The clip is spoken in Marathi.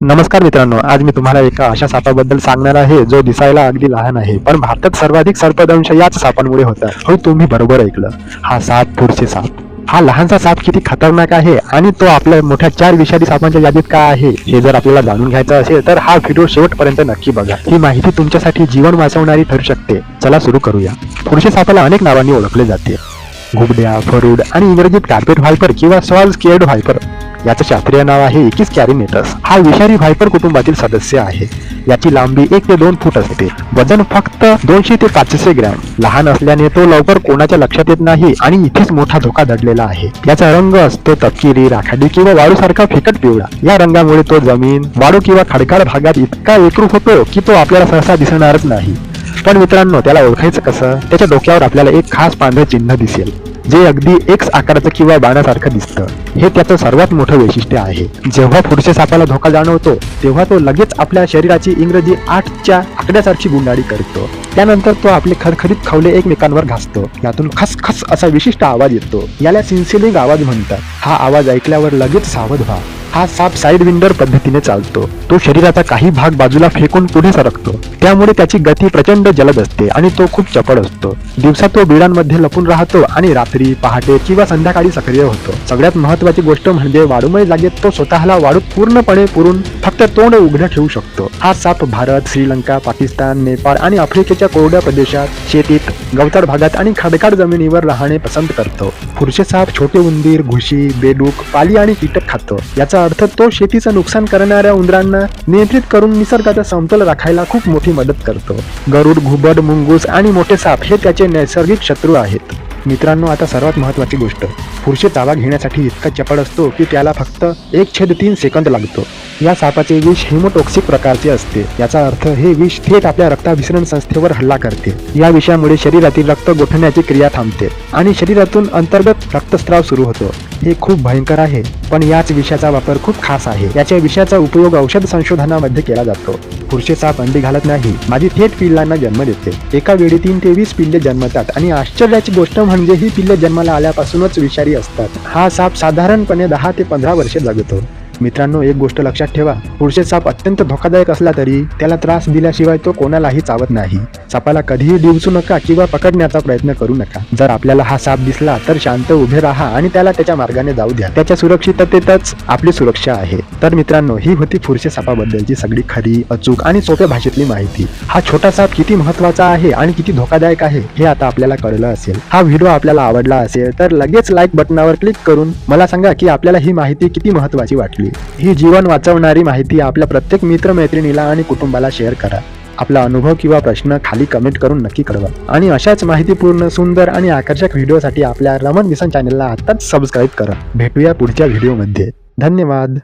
नमस्कार मित्रांनो आज मी तुम्हाला एका अशा सापाबद्दल सांगणार आहे जो दिसायला अगदी लहान आहे पण भारतात सर्वाधिक सर्पदंश याच सापांमुळे होता. हो तुम्ही बरोबर ऐकलं. हा साप पुढचे साप. हा लहानसा साप किती खतरनाक आहे आणि तो आपल्या मोठ्या चार विषारी सापांच्या यादीत का आहे हे जर आपल्याला जाणून घ्यायचं असेल तर हा व्हिडिओ शेवटपर्यंत नक्की बघा. ही माहिती तुमच्यासाठी जीवन वाचवणारी ठरू शकते. चला सुरू करूया. पुढचे सापाला अनेक नावांनी ओळखले जाते. घुबड्या फरूड आणि इंग्रजीत कार्पेट व्हायपर किंवा सॉल्स केअर्ड व्हायपर याचं शास्त्रीय नाव आहे इकिस कॅरिनेटस हा विषारी व्हायपर कुटुंबातील सदस्य आहे. याची लांबी एक ते दोन फूट असते. वजन फक्त दोनशे ते पाचशे ग्रॅम. लहान असल्याने तो लवकर कोणाच्या लक्षात येत नाही आणि इथेच मोठा धोका दडलेला आहे. याचा रंग असतो तपकिरी राखाडी किंवा वाळूसारखा फिकट पिवळा. या रंगामुळे तो जमीन वाळू किंवा खडकाळ भागात इतका एकरूप होतो की तो आपल्याला सहसा दिसणारच नाही. पण मित्रांनो त्याला ओळखायचं कसं? त्याच्या डोक्यावर आपल्याला एक खास पांढरं चिन्ह दिसेल जे अगदी एक्स आकाराचं किंवा बाणासारखं दिसतं. हे त्याचं सर्वात मोठं वैशिष्ट्य आहे. जेव्हा पुढच्या सापाला धोका जाणवतो तेव्हा तो लगेच आपल्या शरीराची इंग्रजी आठच्या आकड्यासारखी गुंडाळी करतो. त्यानंतर तो आपले खरखरीत खवले एकमेकांवर घासतो. यातून खसखस असा विशिष्ट आवाज येतो. याला सिन्सिलिंग आवाज म्हणतात. हा आवाज ऐकल्यावर लगेच सावध व्हा. हा साप साईड विंडर पद्धतीने चालतो. तो शरीराचा काही भाग बाजूला फेकून पुढे सरकतो. त्यामुळे त्याची गती प्रचंड जलद असते आणि तो खूप चपळ असतो. दिवसा तो बिळांमध्ये लपून राहतो आणि रात्री पहाटे किंवा संध्याकाळी सक्रिय होतो. सगळ्यात महत्वाची गोष्ट म्हणजे वाळूमय जागेत तो स्वतःला वाळूत पूर्णपणे पुरून फक्त तोंड उघडं ठेवू शकतो. हा साप भारत श्रीलंका पाकिस्तान नेपाळ आणि आफ्रिकेच्या कोरड्या प्रदेशात शेतीत गवताळ भागात आणि खडकाळ जमिनीवर राहणे पसंत करतो. फुरशे साप छोटे उंदीर घुशी बेडूक पाली आणि कीटक खातो. याचा अर्थ तो शेतीचं नुकसान करणाऱ्या उंदरांना नियंत्रित करून निसर्गाचा समतोल राखायला खूप मोठी मदत करतो. गरुड घुबड मुंगूस आणि मोठे साप हे त्याचे नैसर्गिक शत्रू आहेत. मित्रांनो आता सर्वात महत्वाची गोष्ट. पुरुषे ताबा घेण्यासाठी इतका चपळ असतो की त्याला फक्त एक छेद तीन सेकंद लागतो. या सापाचे विष हिमोटॉक्सिक प्रकारचे असते. याचा अर्थ हे विष थेट आपल्या रक्ताभिसरण संस्थेवर हल्ला करते. या विषयामुळे शरीरातील रक्त गोठण्याची क्रिया थांबते आणि शरीरातून अंतर्गत रक्तस्राव सुरू होतो. हे खूप भयंकर आहे पण याच विषयाचा वापर खूप खास आहे. याच्या विषयाचा उपयोग औषध संशोधनामध्ये केला जातो. पुरुषे साप अंडी घालत नाही माझी थेट पिल्लांना जन्म देते. एका वेळी तीन ते वीस पिल्ले जन्मतात आणि आश्चर्याची गोष्ट म्हणजे ही पिल्लं जन्माला आल्यापासूनच विषारी असतात. हा साप साधारणपणे दहा ते पंधरा वर्षे जगतो. मित्रांनो एक गोष्ट लक्षात ठेवा. पुढचे साप अत्यंत धोकादायक असला तरी त्याला त्रास दिल्याशिवाय तो कोणालाही चावत नाही. सापाला कधीही डिवचू नका किंवा पकडण्याचा प्रयत्न करू नका. जर आपल्याला हा साप दिसला तर शांत उभे राहा आणि त्याला त्याच्या मार्गाने जाऊ द्या. त्याच्या सुरक्षिततेतच आपली सुरक्षा आहे. तर मित्रांनो ही होती फुरशे सापाबद्दलची सगळी खरी अचूक आणि सोप्या भाषेतली माहिती. हा छोटा साप किती महत्त्वाचा आहे आणि किती धोकादायक आहे हे आता आपल्याला कळलं असेल. हा व्हिडिओ आपल्याला आवडला असेल तर लगेच लाईक बटनावर क्लिक करून मला सांगा की आपल्याला ही माहिती किती महत्वाची वाटली. ही जीवन वाचवणारी माहिती आपल्या प्रत्येक मित्रमैत्रिणीला आणि कुटुंबाला शेअर करा. आपला अनुभव किंवा प्रश्न खाली कमेंट करून नक्की कळवा. आणि अशाच माहितीपूर्ण सुंदर आणि आकर्षक व्हिडिओसाठी आपल्या रमण मिसन चॅनलला आत्ताच सबस्क्राईब करा. भेटूया पुढच्या व्हिडिओमध्ये धन्यवाद.